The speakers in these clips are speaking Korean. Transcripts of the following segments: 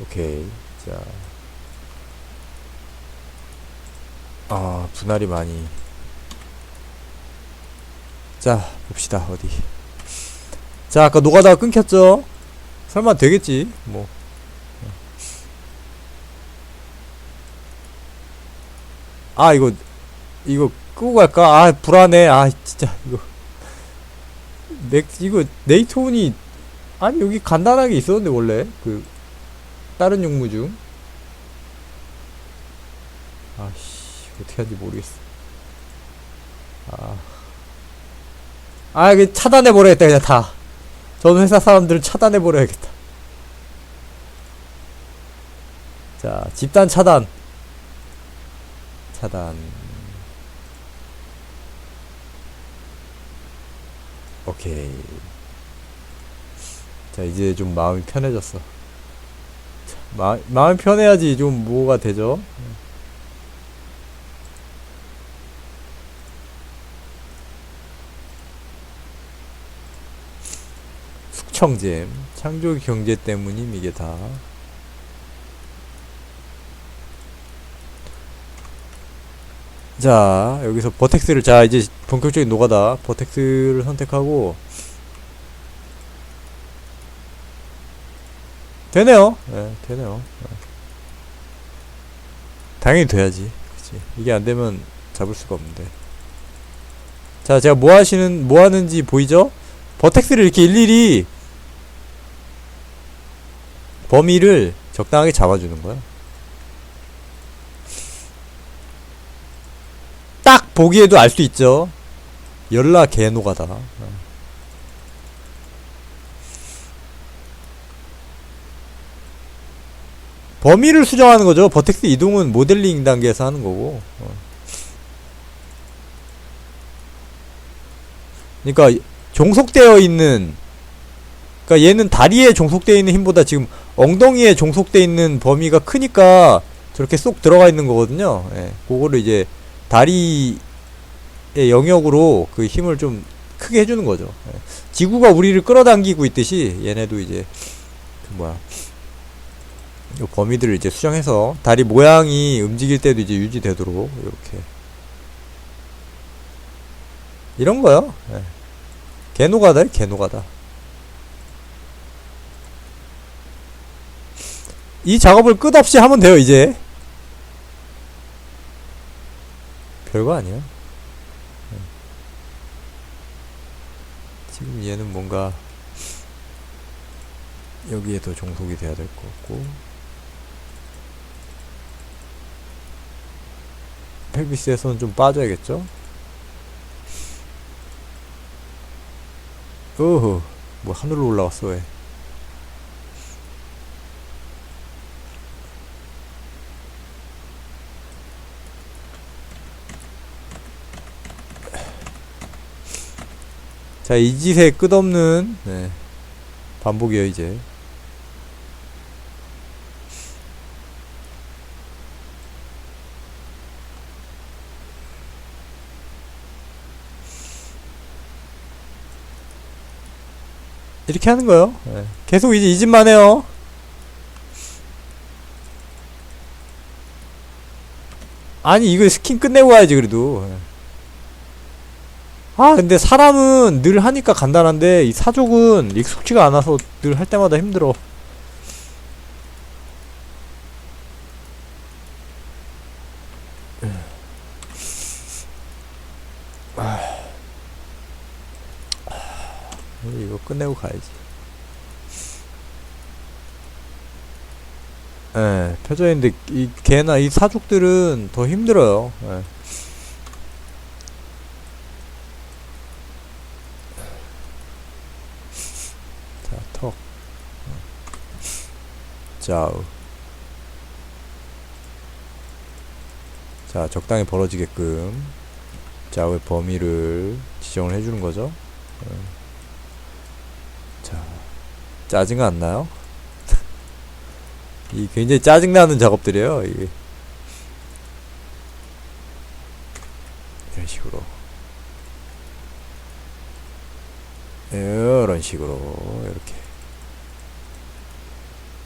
오케이. 자. 아, 분할이 많이. 자, 봅시다. 어디. 자, 아까 노가다가 끊겼죠? 설마 되겠지? 뭐. 아, 이거, 이거 끄고 갈까? 아, 불안해. 아, 진짜, 이거. 넥, 이거, 네이트온이, 아니, 여기 간단하게 있었는데, 원래. 그, 다른 용무 중. 아씨, 어떻게 하는지 모르겠어. 아. 아, 이거 차단해 버려야겠다, 그냥 다. 전 회사 사람들을 차단해 버려야겠다. 자, 집단 차단. 차단. 오케이. 자, 이제 좀 마음이 편해졌어. 자, 마, 마음이 편해야지 좀 뭐가 되죠? 숙청잼. 창조 경제 때문임, 이게 다. 자, 여기서 버텍스를, 자, 이제 본격적인 노가다. 버텍스를 선택하고. 되네요. 예, 되네요. 예. 당연히 돼야지. 그치. 이게 안 되면 잡을 수가 없는데. 자, 제가 뭐 하시는, 뭐 하는지 보이죠? 버텍스를 이렇게 일일이 범위를 적당하게 잡아주는 거야. 딱 보기에도 알 수 있죠. 열라 개노가다. 범위를 수정하는 거죠. 버텍스 이동은 모델링 단계에서 하는 거고. 어. 그러니까 종속되어 있는 그러니까 얘는 다리에 종속되어 있는 힘보다 지금 엉덩이에 종속되어 있는 범위가 크니까 저렇게 쏙 들어가 있는 거거든요. 예. 그거를 이제 다리의 영역으로 그 힘을 좀 크게 해주는 거죠. 예. 지구가 우리를 끌어당기고 있듯이 얘네도 이제 그 뭐야 요 범위들을 이제 수정해서 다리 모양이 움직일 때도 이제 유지되도록 이렇게 이런 거요. 예. 개노가다, 개노가다. 이 작업을 끝없이 하면 돼요, 이제. 별거 아니야. 예. 지금 얘는 뭔가 여기에도 종속이 돼야 될 것 같고 펠비스에서는 좀 빠져야겠죠? 어허 뭐 하늘로 올라왔어 왜 자, 이 짓의 끝없는, 네, 반복이에요, 이제. 이렇게 하는 거요. 예. 계속 이제 이 짓만 해요. 아니 이거 스킨 끝내고 가야지 그래도. 예. 아 근데 사람은 늘 하니까 간단한데 이 사족은 익숙지가 않아서 늘 할 때마다 힘들어. 이거 끝내고 가야지. 예, 있는데 이 개나 이 사족들은 더 힘들어요. 예. 자, 턱. 좌우. 자, 적당히 벌어지게끔 좌우의 범위를 지정을 해주는 거죠. 예. 자, 짜증 안 나요? 이 굉장히 짜증나는 작업들이에요, 이게. 이런 식으로. 이런 식으로, 이렇게.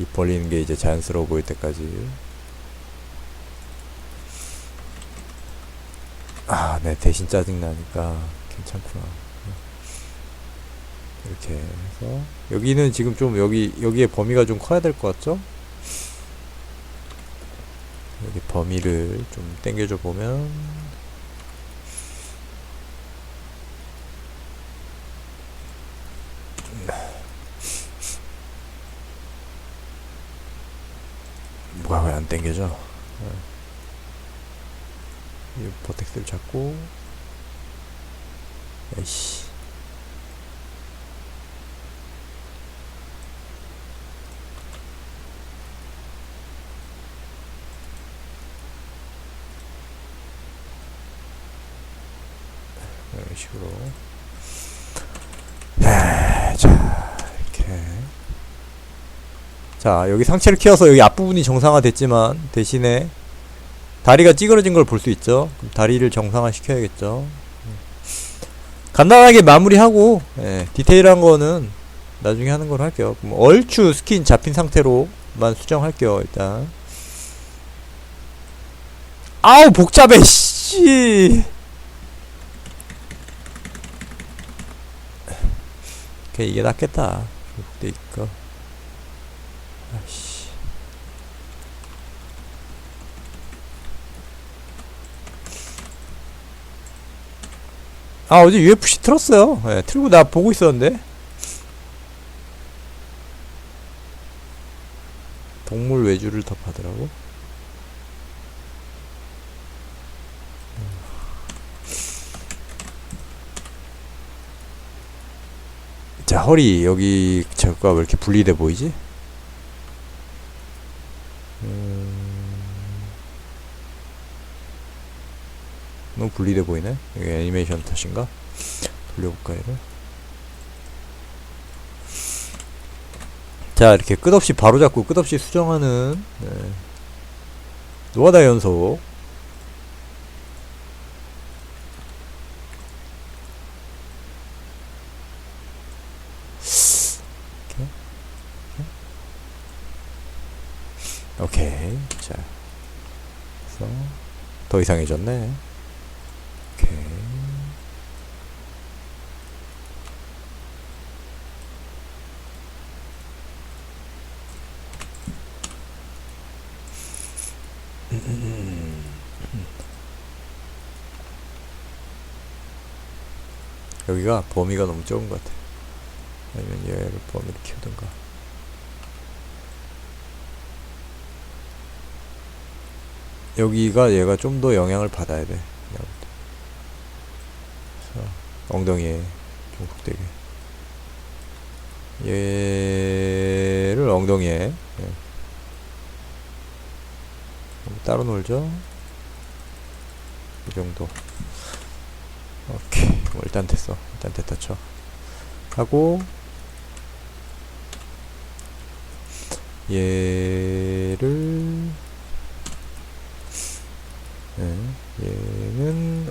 입 벌리는 게 이제 자연스러워 보일 때까지. 아, 네, 대신 짜증나니까 괜찮구나. 이렇게 해서 여기는 지금 좀 여기 여기에 범위가 좀 커야 될 것 같죠? 여기 범위를 좀 당겨줘 보면 뭐가 왜 안 당겨져? 어. 이 버텍스를 잡고 야이씨 이런 식으로. 네, 자 이렇게. 자 여기 상체를 키워서 여기 앞부분이 정상화 됐지만 대신에 다리가 찌그러진 걸 볼 수 있죠? 다리를 정상화 시켜야겠죠? 간단하게 마무리하고 예, 디테일한 거는 나중에 하는 걸로 할게요. 얼추 스킨 잡힌 상태로만 수정할게요 일단. 아우 복잡해 씨 그냥 이게 낫겠다. 돼 있고. 아씨. 아 어제 UFC 틀었어요. 예, 틀고 나 보고 있었는데. 동물 외주를 더 받으라고? 자 허리 여기 저가 왜 이렇게 분리돼 보이지? 음... 너무 분리돼 보이네. 이게 애니메이션 탓인가? 돌려볼까 얘를? 자 이렇게 끝없이 바로잡고 끝없이 수정하는 네. 노가다 연속 오케이. 자. 그래서 더 이상해졌네. 오케이. 여기가 범위가 너무 적은 것 같아. 아니면 얘를 범위를 키우든가 여기가 얘가 좀 더 영향을 받아야 돼. 그래서 엉덩이에 종속되게. 얘를 엉덩이에 예. 따로 놀죠. 이 정도. 오케이. 뭐 일단 됐어. 일단 됐다 쳐. 하고 얘를 네, 얘는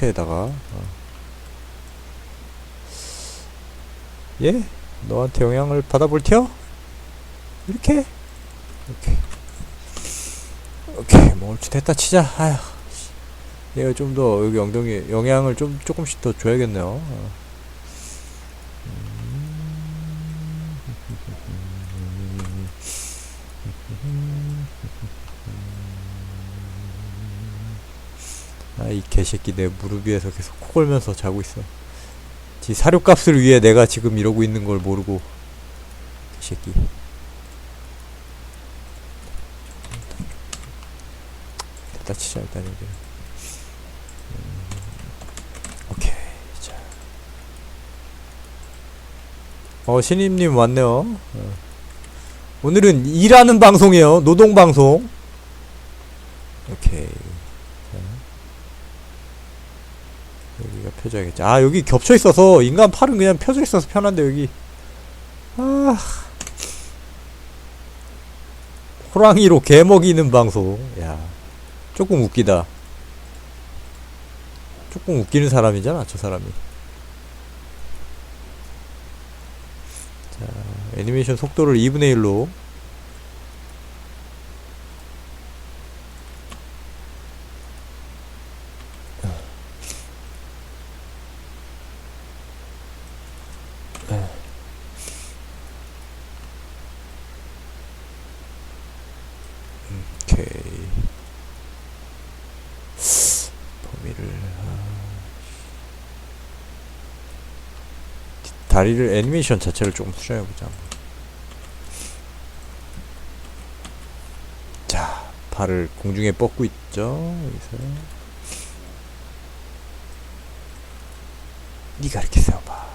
상체에다가 어. 얘 너한테 영향을 받아볼 테요? 이렇게? 오케이. 오케이. 뭐 얼추 됐다 치자. 아휴. 얘가 좀 더 여기 엉덩이 영향을 좀 조금씩 더 줘야겠네요. 어. 아, 이 개새끼 내 무릎 위에서 계속 코 골면서 자고 있어. 지 사료값을 위해 내가 지금 이러고 있는 걸 모르고. 개새끼. 됐다 치자, 일단 이제. 음, 오케이, 자. 어, 신임님 왔네요. 어. 오늘은 일하는 방송이에요. 노동 방송. 오케이. 여기가 펴져야겠지. 아, 여기 겹쳐 있어서 인간 팔은 그냥 펴져 있어서 편한데 여기. 아. 호랑이로 개 먹이는 방송. 야. 조금 웃기다. 조금 웃기는 사람이잖아, 저 사람이. 자, 애니메이션 속도를 2분의 1로 오케이. 범위를 아. 다리를 애니메이션 자체를 조금 수정해 보자. 자, 발을 공중에 뻗고 있죠. 여기서. 네가 이렇게 세워봐.